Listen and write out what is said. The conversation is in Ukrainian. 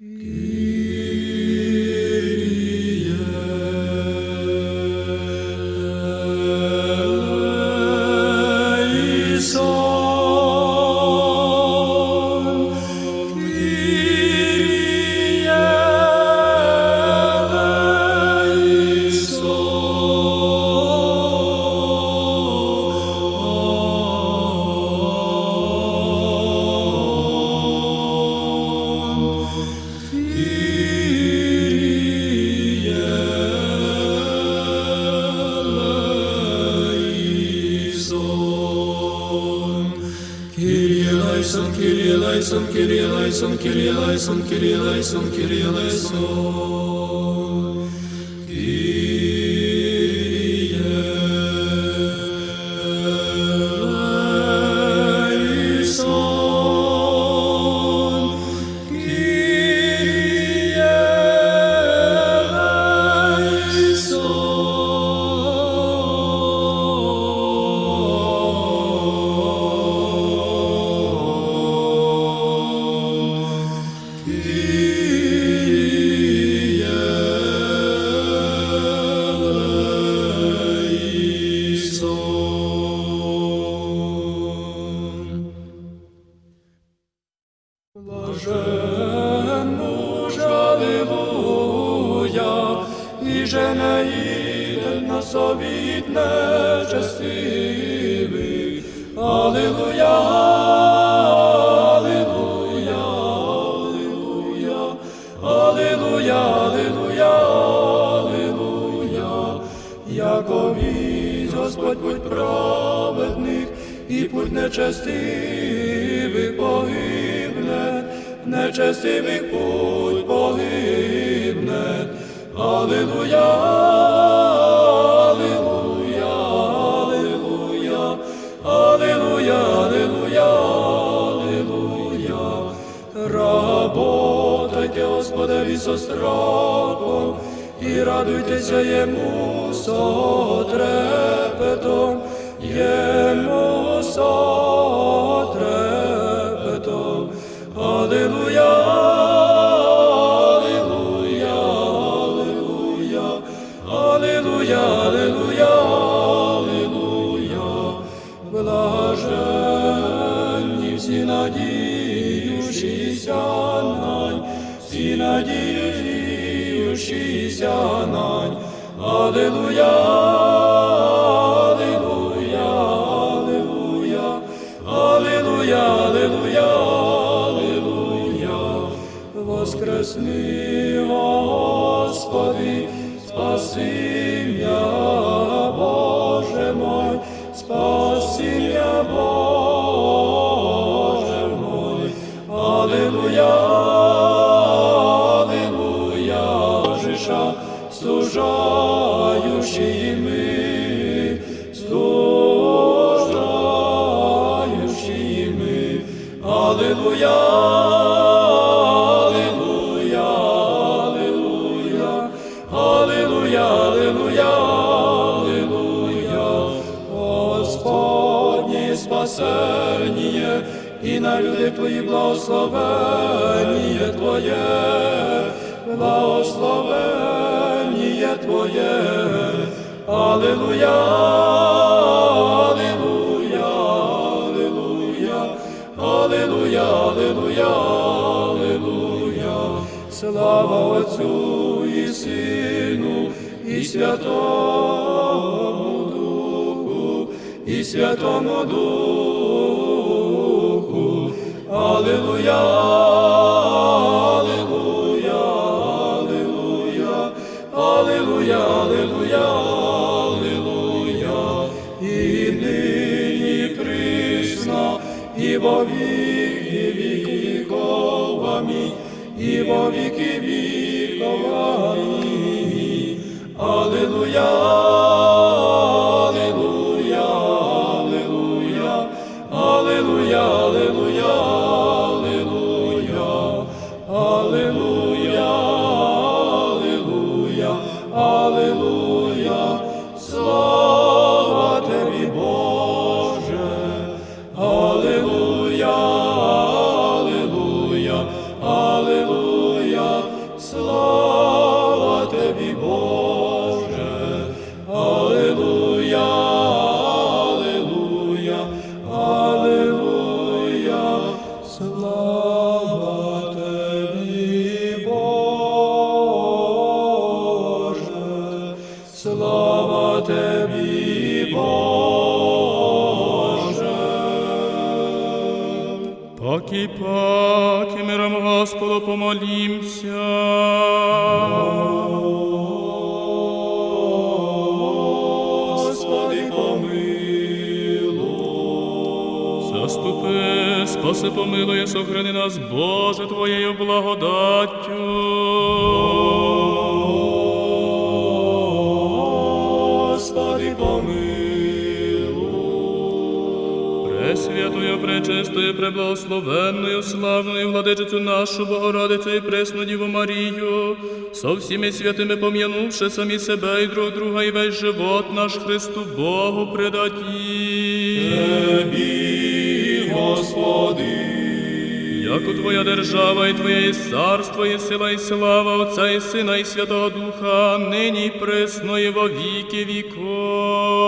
Good. лайсон, кирі, лайсон, кирі, лайсон, кирі, лайсон, кирі, лайсон, кирі, лайсон. Блажен муж, Аллилуйя, і же не на совіт нечестивий. Аллилуйя, Аллилуйя, Аллилуйя, Господь путь праведних, і путь нечестивих погибне, нечестивих путь погибне. Аллилуйя, Аллилуйя, Аллилуйя, Аллилуйя, Аллилуйя, Аллилуйя. Работайте, Господеві со страхом, і радуйтеся йому со трепетом, йому со Блаженні всі надіючися нань, всі надіючися нань. Аллилуйя, Аллилуйя, Аллилуйя, Аллилуйя, Аллилуйя. Воскресни, Господи, спаси меня, Боже мой, спаси Аллилуйя, Жиша, служающие мы, служающие мы. Аллилуйя, Аллилуйя, Аллилуйя, Аллилуйя, Аллилуйя, Аллилуйя. Господне спасение, и на люди Твои благословение Твое, благословение Твое. Аллилуйя, Аллилуйя, Аллилуйя, Аллилуйя, Аллилуйя, Аллилуйя. Слава Отцу і Сину, і Святому Духу, і Святому Духу. Аллилуйя, Аллилуйя, Аллилуйя, Аллилуйя, Аллилуйя, Аллилуйя. І нині присно, і во віки віков, і во віки віков, Аллилуйя, Аллилуйя, Аллилуйя, Аллилуйя, Аллилуйя, Слава Тобі, Боже. Поки, поки миром Господу помолімся. Помилуй. Заступи, спаси, помилує, сохрани нас, Боже, Твоєю благодаттю. Пресвятою, пречистою, преблагословенною, славною владичицю нашу Богородицю і пресну Діву Марію, со всіми святими пом'янувши самі себе і друг друга, і весь живот наш Христу Богу предадім. Тебі, Господи, Яко Твоя держава і Твоє і царство, і сила, і слава Отця і Сина, і Святого Духа, нині і присно, і во віки віков.